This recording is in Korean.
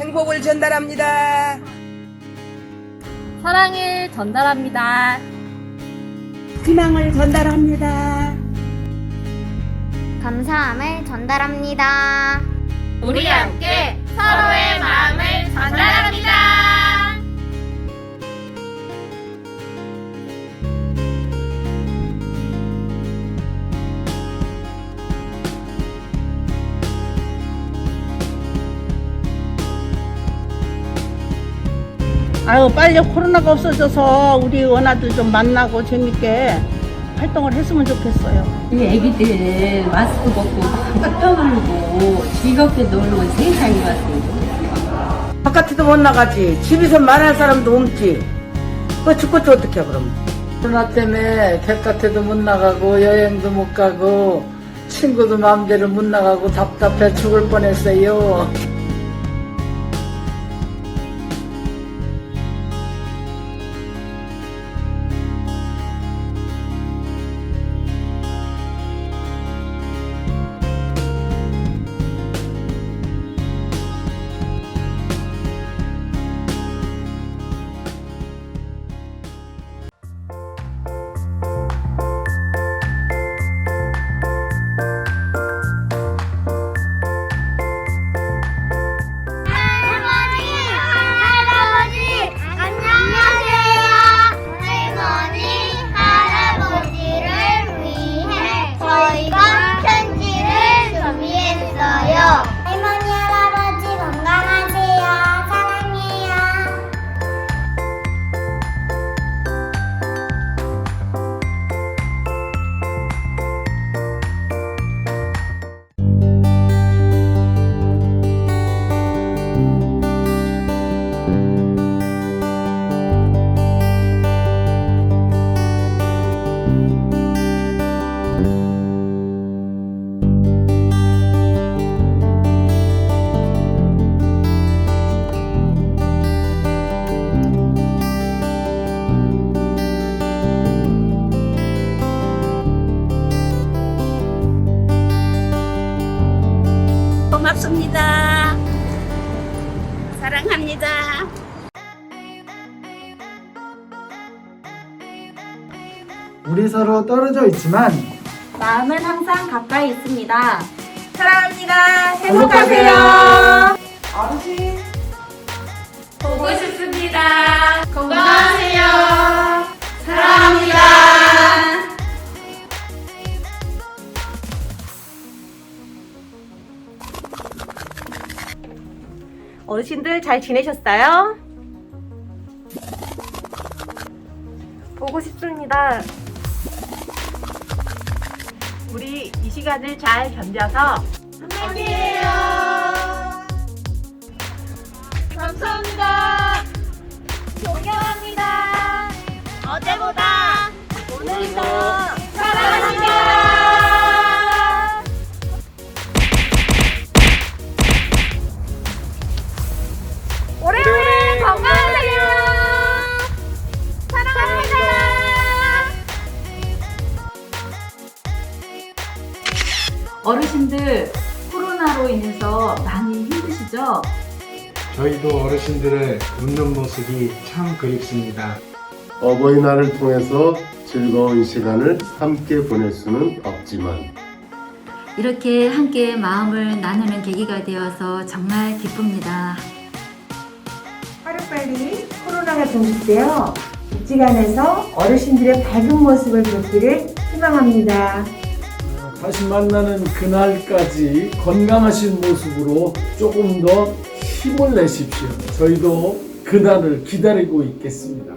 행복을 전달합니다. 사랑을 전달합니다. 희망을 전달합니다. 감사함을 전달합니다. 우리 함께 서로의 마음을 전달합니다. 아유 빨리 코로나가 없어져서 우리 원아들 좀 만나고 재밌게 활동을 했으면 좋겠어요. 이 애기들 마스크 벗고 막 떠놀고 즐겁게 놀고 세상이 왔습니다. 바깥에도 못 나가지. 집에서 말할 사람도 없지. 그 죽겠지 어떡해 그럼. 코로나 때문에 바깥에도 못 나가고 여행도 못 가고 친구도 마음대로 못 나가고 답답해 죽을 뻔했어요. 우리 서로 떨어져 있지만 마음은 항상 가까이 있습니다. 사랑합니다. 행복하세요. 보고 싶습니다. 건강하세요. 사랑합니다. 어르신들 잘 지내셨어요? 보고 싶습니다. 우리 이 시간을 잘 견뎌서 함께해요. 감사합니다. 어르신들 코로나로 인해서 많이 힘드시죠? 저희도 어르신들의 웃는 모습이 참 그립습니다. 어버이날을 통해서 즐거운 시간을 함께 보낼 수는 없지만 이렇게 함께 마음을 나누는 계기가 되어서 정말 기쁩니다. 하루빨리 코로나가 종식되어 복지관에서 어르신들의 밝은 모습을 뵙기를 희망합니다. 다시 만나는 그날까지 건강하신 모습으로 조금 더 힘을 내십시오. 저희도 그날을 기다리고 있겠습니다.